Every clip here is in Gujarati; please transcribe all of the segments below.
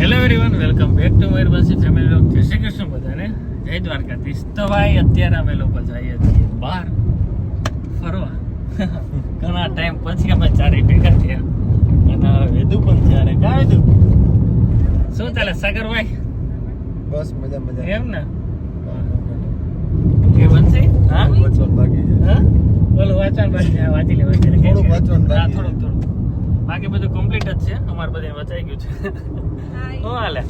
Hello everyone welcome back to Mayurbhanshi family vlog જય શ્રી કૃષ્ણ બધાને. જય દ્વારકાધીશ. તો ભાઈ અત્યારે અમે લોકો જઈએ છીએ બહાર ફરવા. ઘણા ટાઈમ પછી અમે ચારે ભેગા થયા. અને વેદુ પણ ચારે કા વેદુ શું ચાલે સાગરભાઈ બસ મજા મજા. એમ ને? એ બનશે હા? વાંચવાનું બાકી છે. હા? બોલો વાંચવાનું બાકી છે. વાંચી લે વાંચી લે કઈ વાંચવાનું થોડું થોડુંક. બાકી બધું કમ્પ્લીટ જ છે. અમારે બધે વચાઈ ગયું છે. હું હાલે.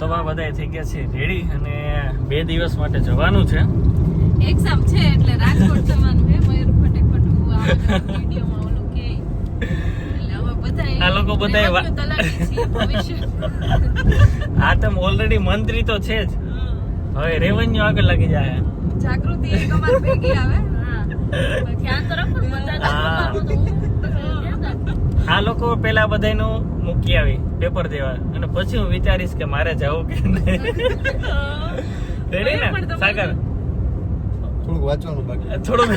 તો આ બધા થઈ ગયા છે રેડી અને બે દિવસ માટે જવાનું છે. એક્ઝામ છે એટલે રાજકોટ જવાનું છે. મયુર ફટેફટ વિડીયોમાં ઓલું કે. આ લોકો આ તો ઓલરેડી મંત્રી તો છે જ. હવે રેવન્યુ આગળ લાગી જાય. જાગૃતિ એક અમાર ભેગી આવે. આ લોકો પેલા બધાયનું મૂકી આવી પેપર દેવા. અને પછી હું વિચારીશ કે મારે જવું કે નહીં. રેડી ને? સાગર? થોડુંક વાંચવાનું બાકી થોડુંક.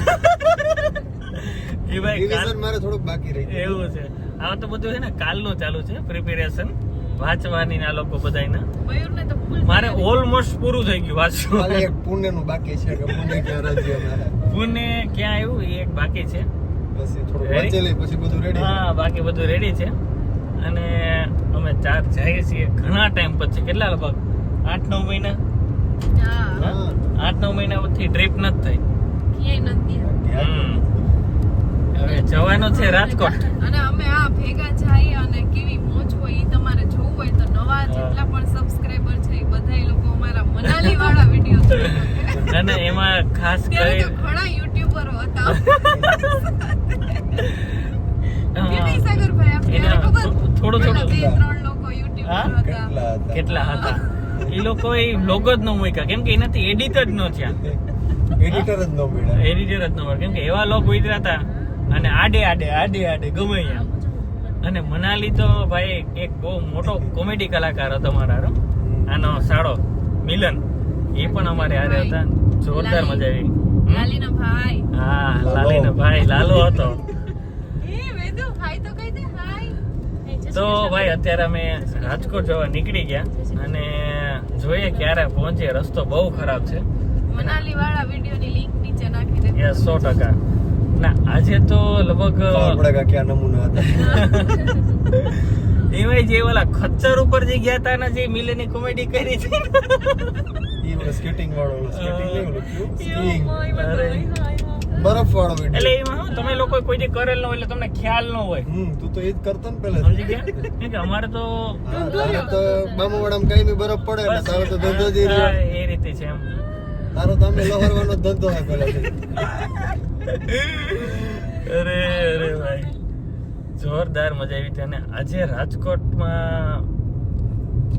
એ ભાઈ રિવિઝન મારે થોડુંક બાકી રહી એવું છે. આ તો બધું છે ને કાલનું ચાલુ છે પ્રિપેરેશન વાંચવાની ને આ લોકો બધાયના. મારે ઓલમોસ્ટ પૂરું થઈ ગયું વાંચવું એક પુણ્યનું બાકી છે કે પુણ્ય ક્યાં રાજ્યમાં પુણે ક્યાં આવ્યું એ એક બાકી છે. પછી થોડુંક વાંચેલી પછી બધું રેડી હા બાકી બધું રેડી છે. અને અમે ચાર જઈએ છીએ. ઘણા ટાઈમ પછી. કેટલા લગભગ? આઠ નવ મહિના? આઠ નવ મહિના પછી ટ્રીપ નથી થઈ. ક્યાંય નથી હમ. હવે જવાનું છે રાજકોટ. અને અમે આ ભેગા જઈએ અને કેવી મોજ હોય એ તમારે જોવું હોય તો નવા જેટલા પણ સબસ્ક્રાઇબર છે એ બધા લોકો અમારા મનાલી વાળા વીડિયો જોવે અને એમાં ખાસ કરી થોડું થોડું લોકો? કેટલા હતા? કેટલા હતા? એ લોકો એ લોગ જ ન મૂક્યા. કેમ કે એનાથી એડિટ જ ન થયા. એડિટર જ ન મળ્યા. એડિટર જ ન મળે કેમ કે એવા લોગ ઉતર્યા હતા અને આડે આડે આડે આડે ગમે અને મનાલી તો ભાઈ એક બહુ મોટો કોમેડી કલાકાર હતો મારા આનો સાડો મિલન. એ પણ અમારે હારે હતા. જોરદાર મજા આવી? લાલીના ભાઈ હા લાલીનો ભાઈ લાલો હતો. તો ભાઈ અત્યારે અમે રાજકોટ જવા નીકળી ગયા અને જોઈએ ક્યારે પહોંચીએ રસ્તો બહુ ખરાબ છે. મનાલી વાળા વીડિયો ની લિંક નીચે નાખી દે. યસ સો ટકા. ના આજે તો લગભગ ખબર પડે કે ક્યાં નમૂના હતા? એમાંય જે ઓલા ખચ્ચર ઉપર જે ગયા હતા ને જે મિલેની કોમેડી કરી છે સ્કેટિંગ વાળો સ્કેટિંગ કયું સ્કીઇંગ બરફ વાળો એટલે એમાં શું, તમે લોકો કોઈ દી કરેલ ન હોય એટલે તમને ખ્યાલ ન હોય. હમ તું તો એ જ કરતો ને પહેલા સમજી ગયા? કે અમારે તો તો બામુવાડામાં કઈ બી બરફ પડે એટલે તારો તો ધંધો જ એ રીતે છે એમ. તારો તો અમે લોહરવાનો ધંધો હોય પહેલાથી. અરે અરે ભાઈ. જોરદાર મજા આવી હતી. અને આજે રાજકોટમાં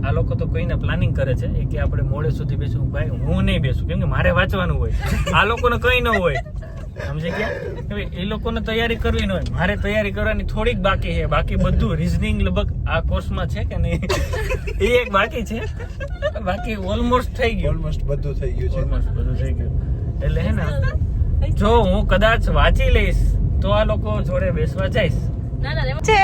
આ લોકો તો કોઈને પ્લાનિંગ કરે છે કે આપણે મોડે સુધી બેસું. ભાઈ હું નહીં બેસું કેમ કે મારે વાંચવાનું હોય. આ લોકોને કઈ ન હોય. સમજી ગયા એ લોકોને તૈયારી કરવી ન હોય. મારે તૈયારી કરવાની થોડીક બાકી છે. બાકી બધું રીઝનિંગ લગભગ આ કોર્સમાં છે કે નહીં? એ એક બાકી છે. બાકી ઓલમોસ્ટ થઈ ગયું. ઓલમોસ્ટ બધું થઈ ગયું છે. ઓલમોસ્ટ બધું થઈ ગયું. એટલે હે ને જો હું કદાચ વાંચી લઈશ તો આ લોકો જોડે બેસવા જઈશ. ના ના રેવા. છે?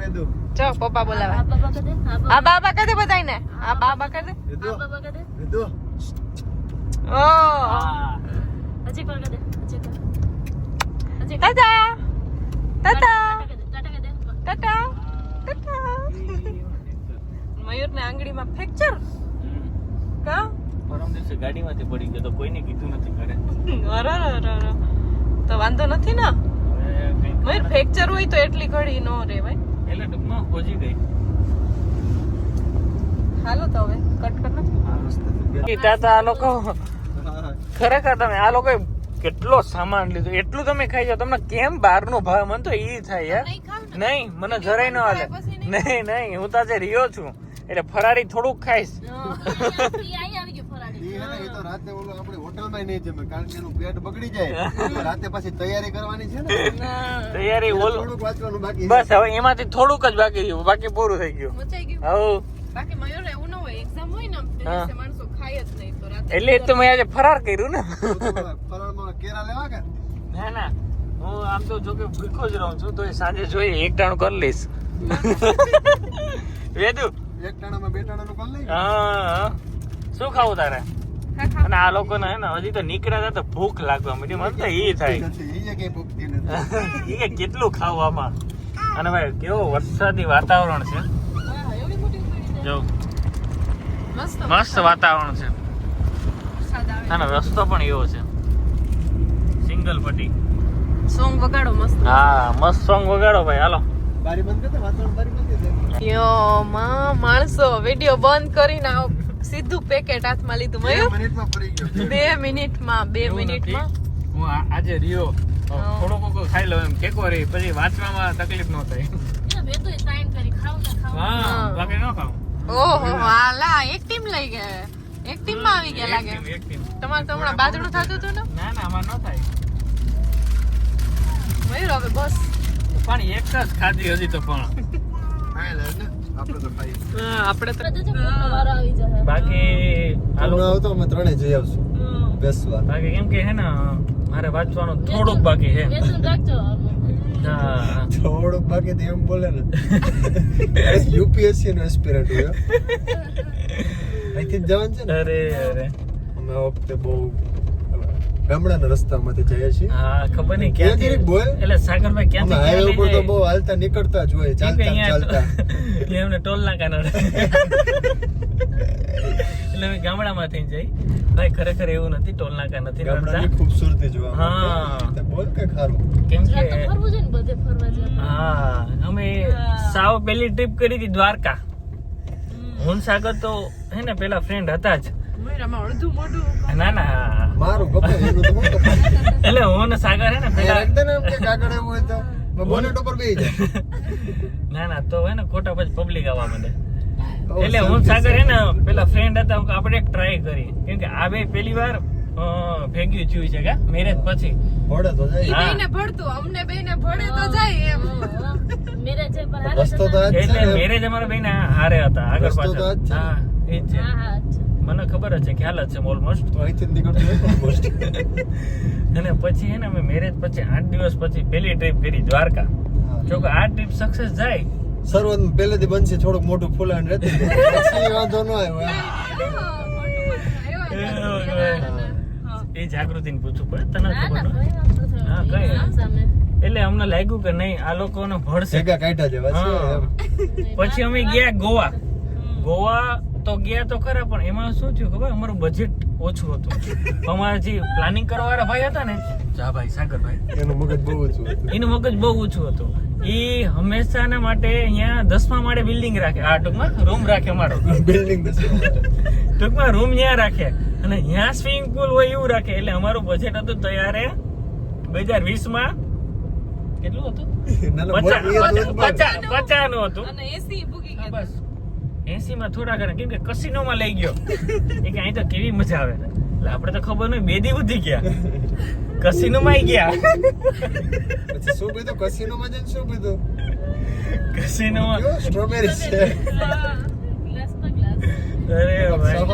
વેદુ, જો પપ્પા બોલાવે. આ બાબા બાબા. કહે બધાને આ બાબા. કહે. વેદુ. ઓ. હજી એક દે, હજી. હજી તાતા તાતા ટાટા કહે દે, ટાટા ટાટા કહે દે. ટાટા. મયુર ને આંગળીમાં ફ્રેક્ચર કા? પરમ દિવસે ગાડીમાંથી પડી ગયો તો કોઈને કીધું નથી ઘરે. અરે તો વાંધો નથી ને? મયુર ફ્રેક્ચર હોય તો એટલી ઘડી નો રેવાય. એટલે ટૂંકમાં પહોંચી ગઈ. હાલો તો હવે કટ કર નાખ. તાતા આ લોકો ખરેખર તમે આ લોકો કેટલો સામાન લીધો એટલું તમે ખાઈ જાઓ તમને કેમ બહારનો ભાવ? મને તો ઈ થાય યાર. નહીં ખાવ ને. નહીં મને જરાય ન હાલે. નહીં નહીં હું તાજે આજે રહ્યો છું. એટલે ફરારી થોડુંક ખાઈશ. રાતે ઓલો આપણે હોટલમાં નહીં જમે કારણ કે એનું પેટ બગડી જાય. રાતે પછી તૈયારી કરવાની છે ને. તૈયારી ઓલ થોડુંક વાંચવાનું બાકી બસ હવે એમાંથી થોડુંક જ બાકી રહ્યું. બાકી પૂરું થઈ ગયું. હવ બાકી મયુર એવું ન હોય. એક્ઝામ હોય ને આમ તે હા. દિવસે માણસો ખાય જ નહીં તો રાતે એટલે જ તો મેં આજે ફરાર કર્યું ને. કેરા લેવા કે? ના ના. હું આમ તો જો કે ભૂખો જ રહું છું તો સાંજે જોઈએ એકટાણું કરી લઈશ. વેદુ એક ટાણામાં બે ટાણાનું કર લઈ? હા. શું ખાવું તારે? અને આ લોકોને ને હજી તો નીકળ્યા હતા તો ભૂખ લાગવા માંડી. મને તો ઈ થાય. એ કેટલું ખાવું આમાં? અને ભાઈ કેવો વરસાદી વાતાવરણ છે. જો. મસ્ત મસ્ત વાતાવરણ છે. વરસાદ અને રસ્તો પણ એવો છે. સિંગલ પટ્ટી. સોંગ વગાડો મસ્ત. હા મસ્ત સોંગ વગાડો ભાઈ. હાલો. બારી બંધ કરતા વાતાવરણ બારી. યો માં માણસો વિડિયો બંધ કરીને આવ. સીધું પેકેટ હાથમાં લીધું. બે મયું મિનિટમાં ફરી ગયો. બે મિનિટમાં બે મિનિટમાં. હું આજે રહ્યો. થોડો કોકો ખાઈ લઉં એમ. કેકો રહી પછી વાંચવામાં તકલીફ ન થાય. એ વેદુ એ કરી ખાવ ને ખાવ હા. બાકી ન ખાવ ઓહો હાલા એક ટીમ લઈ ગયા. એક ટીમમાં આવી ગયા લાગે. એક ટીમ. તમારે તો હમણાં બાજડું થતું હતું ને? ના ના આમાં ન થાય. મયુર હવે બસ. પણ એક જ ખાધી હજી તો પણ. બાકી આવતો અમે ત્રણે જઈ આવશું. બેસવા. બાકી કેમ કે હે ને મારે વાંચવાનું થોડુંક બાકી છે. હા. થોડુંક બાકી તો એમ બોલે ને. યુપીએસસી નો એસ્પિરન્ટ હોય અહીંથી જવાનું છે ને? અરે અરે. અમે વખતે બહુ ગામડાના રસ્તામાંથી જઈએ છીએ. હા ખબર નહીં ક્યાં ક્યાંથી બોલ. એટલે સાગરભાઈ ક્યાંથી હાઈવે ઉપર તો બહુ હાલતા નીકળતા જ હોય ચાલતા અહીંયા ચાલતા. એટલે એમને ટોલ નાકા નડે એટલે અમે ગામડામાંથી જઈ. ભાઈ ખરેખર એવું નથી ટોલ નાકા નથી ગામડાની ખૂબસૂરતી જોવા હા. બોલ કે ખારું. કેમ કે ફરવું છે ને બધે ફરવા જવાનું. હા અમે સાવ પેલી ટ્રીપ કરી હતી દ્વારકા. હું સાગર તો હે ને પેલા ફ્રેન્ડ હતા જ. આમાં અડધું મોઢું ના ના. મારું કપાય એનું તો હું કપાય એટલે હું સાગર હે ને પેલા રાખી એમ કે કાગળ એવું હોય તો. બોનેટ ઉપર બેહી જાય. ના ના તો હે ને ખોટા પછી પબ્લિક આવવા માંડે. એટલે હું સાગર હે ને પેલા ફ્રેન્ડ હતા આપણે એક ટ્રાય કરી. કેમ કે આ બે પેલી વાર ભેગ્યું થયું છે કે? મેરેજ પછી. ભોળે તો જાય. બેને ભળતું અમને બેને ભળે તો જાય એમ. પર હારે એટલે મેરેજ અમારા બેના હારે હતા આગળ પાછળ. આ જ છે. હા એ જ છે. હા હા અચ્છા મને ખબર જ છે ખ્યાલ જ છે ઓલમોસ્ટ તો અહીંથી નીકળતો હોય almost. અને પછી એને ને અમે મેરેજ પછી આઠ દિવસ પછી પેલી ટ્રીપ કરી દ્વારકા. જો કે આ ટ્રીપ સક્સેસ જાય. સર્વન પહેલેથી બનશે થોડુંક મોટું ફૂલાણ રહેતું. પછી વાંધો ન આવ્યો એ જાગૃતિ ને પૂછવું પડે તને ખબર હા, કઈ? એટલે અમને લાગ્યું કે નહીં આ લોકોને ભળશે. કાઢ્યા જેવા. પછી અમે ગયા ગોવા. ગોવા તો ગયા તો ખરા પણ એમાં શું થયું ખબર? અમારું બજેટ ઓછું હતું. અમારા જે પ્લાનિંગ કરવા વાળા ભાઈ હતા ને જા ભાઈ સાગરભાઈ. એનું મગજ બહુ ઓછું હતું. એનું મગજ બહુ ઓછું હતું. એ હંમેશાના માટે અહીંયા દસમા માળે બિલ્ડિંગ રાખે. આ ટૂંકમાં રૂમ રાખે અમારો. બિલ્ડિંગ ટૂંકમાં રૂમ ત્યાં રાખે. અને ત્યાં સ્વિમિંગ પુલ હોય એવું રાખે. એટલે અમારું બજેટ હતું તૈયારે બે હજાર વીસમાં કેટલું હતું? પચાસનું હતું. અને એસી ભૂગી ગયા બસ. એસી માં થોડા ઘણા કેમ કે કસીનો માં લઈ ગયો. એ કે અહીં તો કેવી મજા આવે. એટલે આપણે તો ખબર નહીં બે દી ઉધી ગયા. કસીનો માં ગયા. પછી શું પીધું? કસીનો માં જઈને શું પીધું? કસીનો માં સ્ટ્રોબેરી છે? અરે ભાઈ.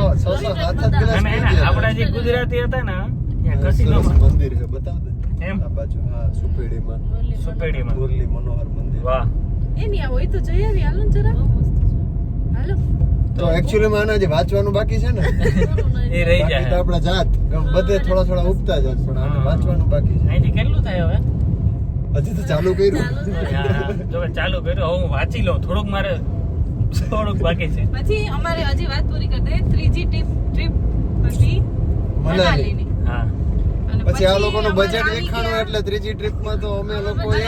ગ્લાસ. આપણા જે ગુજરાતી હતા ને ત્યાં કસીનો માં મંદિર છે બતાવ દે એમ? આ બાજુ હા સુપેડીમાં. સુપેડીમાં. મુરલી મનોહર મંદિર. વાહ. એની આ હોય તો જઈ આવી હાલો જરા. તો એકચ્યુઅલી માં આના જે વાંચવાનું બાકી છે ને એ રહી જાય. તો આપણા જાત. બધે થોડા થોડા ઉપતા જાત પણ આને વાંચવાનું બાકી છે. અહીંથી કેટલું થાય હવે? હજી તો ચાલુ કર્યું. જો ચાલુ કર્યું હવે હું વાંચી લઉં. થોડુંક મારે થોડુંક બાકી છે. પછી અમારે હજી વાત પૂરી કરતા ત્રીજી ટ્રીપ ટ્રીપ હતી મનાલી. મનાલીની. હા. પછી આ લોકોનું બજેટ દેખાણું એટલે ત્રીજી ટ્રીપમાં તો અમે લોકોએ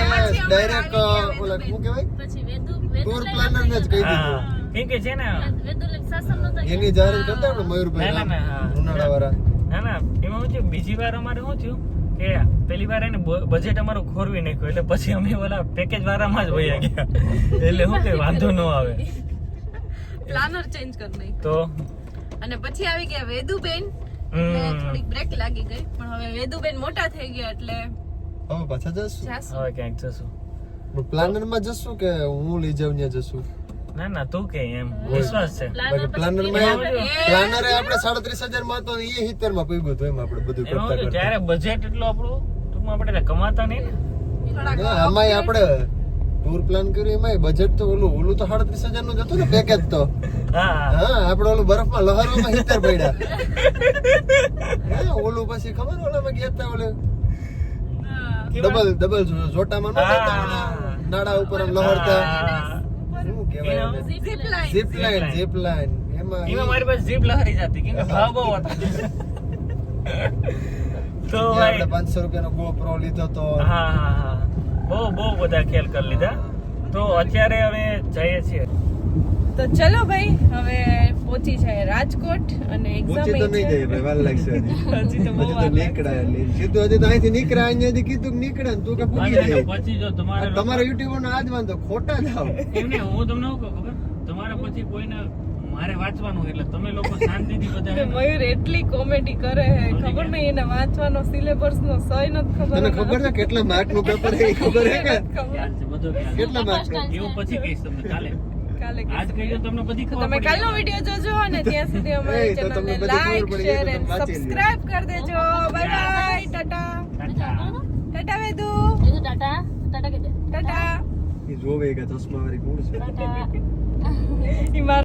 ડાયરેક્ટ ઓલા શું કહેવાય? પછી વેદુ વેદુ ટૂર પ્લાનર ને જ કહી દીધું. કેમ કે છે ને. એની જાહેરાત કરતા આપણે મયુરભાઈ ના, ના, ના, હા. ઉનાળા વાળા ના ના એમાં શું થયું બીજી વાર અમારે શું થયું કે પેલી વાર એને બજેટ અમારું ખોરવી નાખ્યું એટલે પછી અમે ઓલા પેકેજ વાળામાં જ વયા ગયા. એટલે શું કે વાંધો ન આવે. પ્લાનર ચેન્જ કરી નાખ્યું. તો? અને પછી આવી ગયા વેદુબેન હમ, થોડીક બ્રેક લાગી ગઈ પણ હવે વેદુબેન મોટા થઈ ગયા એટલે હવે પાછા જશું. હવે ક્યાંક જશું. પ્લાનરમાં જશું કે હું લઈ જાઉં ત્યાં જશું? ના ના તું કે એમ. વિશ્વાસ છે. પ્લાનરમાં આપણે- પ્લાનરે આપણે સાડત્રીસ હજારમાં તો એ સિત્તેરમાં પીગું હતું એમ આપણે બધું કરતા કરતા. ત્યારે બજેટ એટલો આપણું? ટૂંકમાં આપણે કમાતા નહીં ને. આમાંય આપણે ટૂર પ્લાન કર્યું એમાંય બજેટ તો ઓલું ઓલું તો સાડત્રીસ હજારનું જ હતું ને પેકેજ તો. હા હા. આપણે ઓલું બરફમાં લહરોમાં 70 પડ્યા. હા ઓલું પછી ખબર ઓલામાં ગયા હતા ઓલે ડબલ ડબલ જોટામાં ન જતા હા. ઓલા નાડા ઉપર આમ લહરતા. કહેવાય એને? Zip line. Zip line zip line એમાં એમાં મારી પાસે જીપ લહરી જતી. કેમ કે ભાવ બહુ હતા. તો આપણે પાંચસો રૂપિયાનો GoPro લીધો તો હા હા હા. બહુ બહુ બધા ખેલ કરી લીધા. તો અત્યારે અમે જઈએ છીએ. તો ચલો ભાઈ હવે પહોંચી જાય રાજકોટ અને એક્ઝામ તો નહીં જાય ભાઈ વાર લાગશે હજી. તો બહુ વાર નીકળાય એટલે. સીધું હજી તો અહીંથી નીકળ્યા અહીંયા હજી કીધું નીકળે ને તું કે પૂગી જાય પછી જો તમારે તમારા યુટ્યુબર નો આજ વાંધો ખોટા થાવ એમ એમને હું તમને શું કહું ખબર? તમારા પછી કોઈને મારે વાંચવાનું એટલે તમે લોકો શાંતિથી બધા મયુર એટલી કોમેડી કરે હે. ખબર નહીં એને વાંચવાનો સિલેબસ નો સય નથી ખબર તને ખબર છે કેટલા માર્કનું પેપર છે? એ ખબર હે કે. કેટલા માર્ક એવું પછી કહીશ તમને કાલે કાલે આજ કહી તમને બધી ખબર તમે કાલનો વિડિયો વીડિયો જોજો અને ત્યાં સુધી અમારી ચેનલને લાઈક શેર એન્ડ. સબસ્ક્રાઇબ કરી દેજો. Bye bye Tata Tata. વેદુ વેદુ ટાટા ટાટા કે ટાટા એ જોવે કે ચશ્મા વાળી કોણ છે? ટાટા